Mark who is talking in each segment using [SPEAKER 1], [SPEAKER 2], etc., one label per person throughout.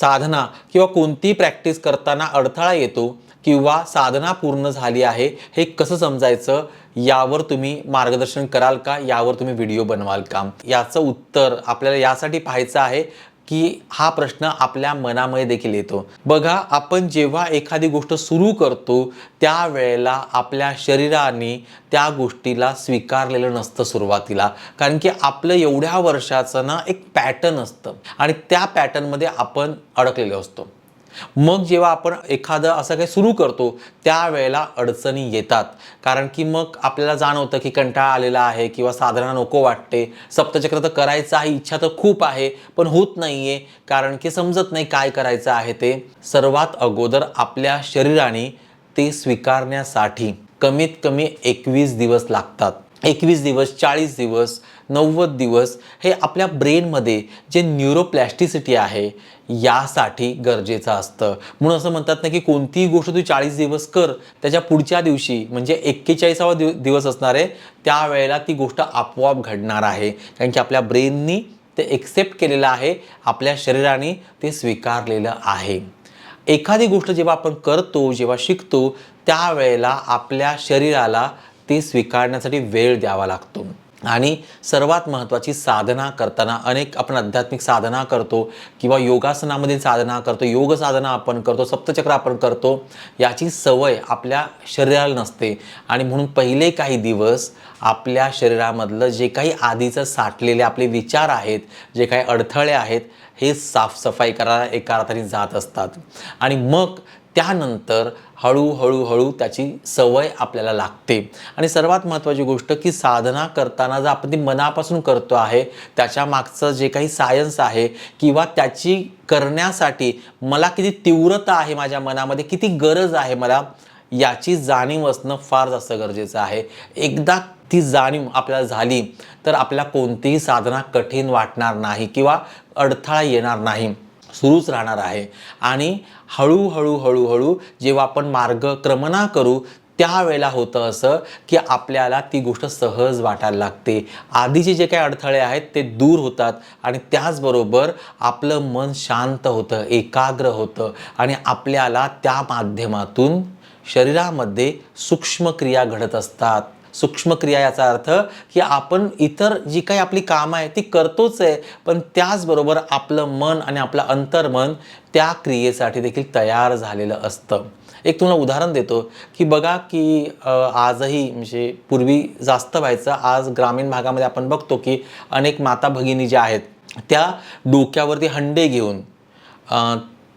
[SPEAKER 1] साधना किंवा कोणतीही प्रॅक्टिस करताना अडथळा येतो किंवा साधना पूर्ण झाली आहे हे कसं समजायचं? यावर तुम्ही मार्गदर्शन कराल का? यावर तुम्ही व्हिडिओ बनवाल का? याचं उत्तर आपल्याला यासाठी पाहायचं आहे. की हा प्रश्न आपल्या मनामध्ये देखील येतो. बघा आपण जेव्हा एखादी गोष्ट सुरू करतो त्यावेळेला आपल्या शरीराने त्या गोष्टीला स्वीकारलेलं नसतं सुरुवातीला. कारण की आपलं एवढ्या वर्षाचं ना एक पॅटर्न असतं. आणि त्या पॅटर्नमध्ये आपण अडकलेलो असतो. मग जेव्हा आपण एखादं असं काही सुरू करतो त्यावेळेला अडचणी येतात. कारण की मग आपल्याला जाणवतं की कंटाळा आलेला आहे किंवा साधारण नको वाटते. सप्तचक्र तर करायचं आहे इच्छा तर खूप आहे पण होत नाही आहे कारण की समजत नाही काय करायचं आहे ते. सर्वात अगोदर आपल्या शरीराने ते स्वीकारण्यासाठी कमीत कमी एकवीस दिवस लागतात. एकवीस दिवस चाळीस दिवस नव्वद दिवस हे आपल्या ब्रेनमध्ये जे न्यूरोप्लॅस्टिसिटी आहे यासाठी गरजेचं असतं. म्हणून असं म्हणतात ना की कोणतीही गोष्ट तू चाळीस दिवस कर त्याच्या पुढच्या दिवशी म्हणजे एक्केचाळीसावा दिव दिवस असणार आहे त्यावेळेला ती गोष्ट आपोआप घडणार आहे. कारण की आपल्या ब्रेननी ते एक्सेप्ट केलेलं आहे आपल्या शरीराने ते स्वीकारलेलं आहे. एखादी गोष्ट जेव्हा आपण करतो जेव्हा शिकतो त्यावेळेला आपल्या शरीराला ते स्वीकारण्यासाठी वेळ द्यावा लागतो. आणि सर्वात महत्त्वाची साधना करताना अनेक आपण आध्यात्मिक साधना करतो किंवा योगासनामधील साधना करतो योग साधना आपण करतो सप्तचक्र आपण करतो याची सवय आपल्या शरीराला नसते. आणि म्हणून पहिले काही दिवस आपल्या शरीरामधलं जे काही आधीचं साठलेले आपले विचार आहेत जे काही अडथळे आहेत हे साफसफाई करायला एका अर्थाने जात असतात. आणि मग त्यानंतर हळूहळूहळू त्याची सवय आपल्याला लागते. आणि सर्वात महत्त्वाची गोष्ट की साधना करताना जर आपण ती मनापासून करतो आहे त्याच्या मागचं जे काही सायन्स आहे किंवा त्याची करण्यासाठी मला किती तीव्रता आहे माझ्या मनामध्ये किती गरज आहे मला याची जाणीव असणं फार जास्त गरजेचं आहे. एकदा ती जाणीव आपल्याला झाली तर आपल्याला कोणतीही साधना कठीण वाटणार नाही किंवा अडथळा येणार नाही. सुरूच राहणार आहे. आणि हळूहळू हळूहळू जेव्हा आपण मार्गक्रमणा करू त्यावेळेला होतं असं की आपल्याला ती गोष्ट सहज वाटायला लागते. आधीचे जे काही अडथळे आहेत ते दूर होतात आणि त्याचबरोबर आपलं मन शांत होतं एकाग्र होतं आणि आपल्याला त्या माध्यमातून शरीरामध्ये सूक्ष्म क्रिया घडत असतात. सूक्ष्म क्रिया याचा अर्थ की आपण इतर जी काही आपली कामं आहे ती करतोच आहे पण त्याचबरोबर आपलं मन आणि आपलं अंतर्मन त्या क्रियेसाठी देखील तयार झालेलं असतं. एक तुम्हाला उदाहरण देतो की बघा की आजही म्हणजे पूर्वी जास्त व्हायचं आज ग्रामीण भागामध्ये आपण बघतो की अनेक माता भगिनी ज्या आहेत त्या डोक्यावरती हंडे घेऊन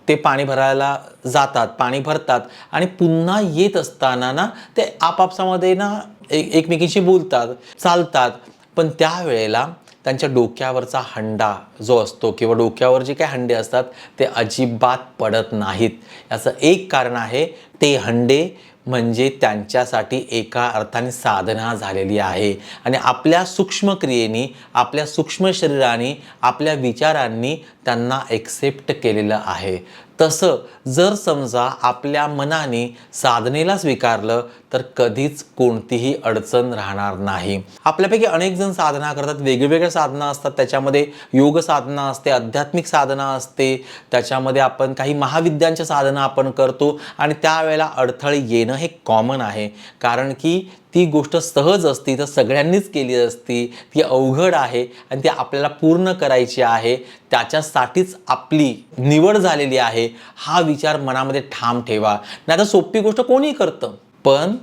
[SPEAKER 1] ते पाणी भरायला जातात पाणी भरतात आणि पुन्हा येत असताना ना ते आपापसामध्ये ना एक एकमेकींशी बोलतात चालतात. पण त्यावेळेला त्यांच्या डोक्यावरचा हंडा जो असतो किंवा डोक्यावर जे काही हंडे असतात ते अजिबात पडत नाहीत. याचं एक कारण आहे ते हंडे म्हणजे त्यांच्यासाठी एका अर्थाने साधना झालेली आहे. आणि आपल्या सूक्ष्म क्रियेनी आपल्या सूक्ष्म शरीराने आपल्या विचारांनी त्यांना एक्सेप्ट केलेलं आहे. तसं जर समजा आपल्या मनाने साधनेला स्वीकारलं तर कधीच कोणतीही अडचण राहणार नाही. आपल्यापैकी अनेक जण साधना करतात वेगवेगळ्या साधना असतात. त्याच्यामध्ये योग साधना असते आध्यात्मिक साधना असते. त्याच्यामध्ये आपण काही महाविद्यांच्या साधना आपण करतो. आणि त्यावेळेला अडथळे येणं हे कॉमन आहे. कारण की ती गोष्ट सहज असती तर सगळ्यांनीच केली असती ती अवघड आहे आणि ती आपल्याला पूर्ण करायची आहे. त्याच्यासाठीच आपली निवड झालेली आहे. हा विचार मनामध्ये ठाम ठेवा. नाही तर सोपी गोष्ट कोणी करतं. पण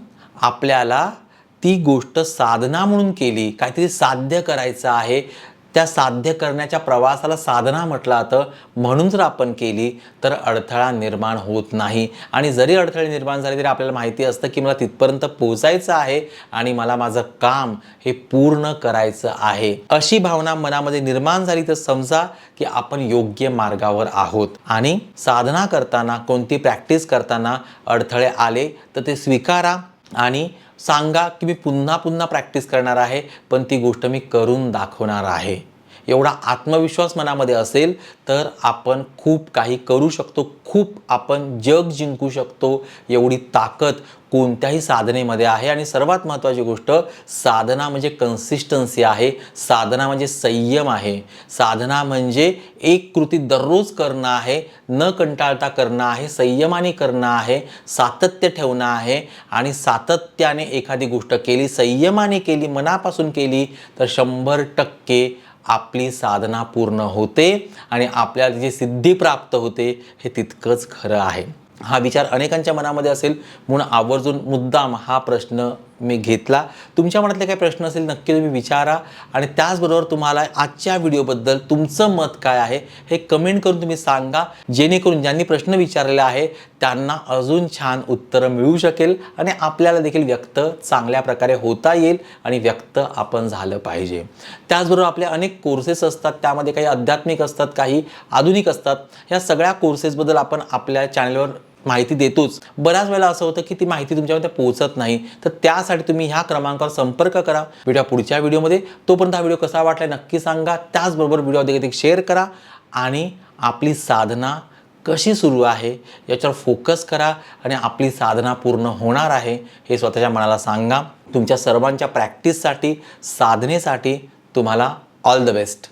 [SPEAKER 1] आपल्याला ती गोष्ट साधना म्हणून केली काहीतरी साध्य करायचं आहे. त्या साध्य करण्याच्या प्रवासाला साधना म्हटलं जातं. म्हणून जर आपण केली तर अडथळा निर्माण होत नाही. आणि जरी अडथळे निर्माण झाले तरी आपल्याला माहिती असतं की मला तिथपर्यंत पोचायचं आहे आणि मला माझं काम हे पूर्ण करायचं आहे. अशी भावना मनामध्ये निर्माण झाली तर समजा की आपण योग्य मार्गावर आहोत. आणि साधना करताना कोणती प्रॅक्टिस करताना अडथळे आले तर ते स्वीकारा आणि सांगा की मी पुन्हा पुन्हा प्रॅक्टिस करणार आहे पण ती गोष्ट मी करून दाखवणार आहे. एवढा आत्मविश्वास मनामध्ये असेल तर आपण खूप काही करू शकतो खूप आपण जग जिंकू शकतो एवढी ताकद कोणत्याही साधनेमध्ये आहे. आणि सर्वात महत्त्वाची गोष्ट साधना म्हणजे कन्सिस्टन्सी आहे साधना म्हणजे संयम आहे. साधना म्हणजे एक कृती दररोज करणं आहे न कंटाळता करणं आहे संयमाने करणं आहे सातत्य ठेवणं आहे. आणि सातत्याने एखादी गोष्ट केली संयमाने केली मनापासून केली तर शंभर टक्के आपली साधना पूर्ण होते आणि आपल्याला जी सिद्धी प्राप्त होते हे तितकंच खरं आहे. हा विचार अनेकांच्या मनामध्ये असेल. म्हणून आवर्जून मुद्दाम हा प्रश्न मी घेतला. तुमच्या मनातले काही प्रश्न असेल नक्की तुम्ही विचारा. आणि त्याचबरोबर तुम्हाला आजच्या व्हिडिओबद्दल तुमचं मत काय आहे हे कमेंट करून तुम्ही सांगा. जेणेकरून ज्यांनी प्रश्न विचारलेला आहे त्यांना अजून छान उत्तरं मिळू शकेल आणि आपल्याला देखील व्यक्त चांगल्या प्रकारे होता येईल आणि व्यक्त आपण झालं पाहिजे. त्याचबरोबर आपले अनेक कोर्सेस असतात त्यामध्ये काही आध्यात्मिक असतात काही आधुनिक असतात. ह्या सगळ्या कोर्सेसबद्दल आपण आपल्या चॅनलवर माहिती देतोच. बऱ्याच वेळेला असं होतं की ती माहिती तुमच्यामध्ये पोहोचत नाही. तर त्यासाठी तुम्ही ह्या क्रमांकावर संपर्क करा. भेटूया पुढच्या व्हिडिओमध्ये. तोपर्यंत हा व्हिडिओ कसा वाटला नक्की सांगा. त्याचबरोबर व्हिडिओ देखील शेअर करा. आणि आपली साधना कशी सुरू आहे याच्यावर फोकस करा. आणि आपली साधना पूर्ण होणार आहे हे स्वतःच्या मनाला सांगा. तुमच्या सर्वांच्या प्रॅक्टिससाठी साधनेसाठी तुम्हाला ऑल द बेस्ट.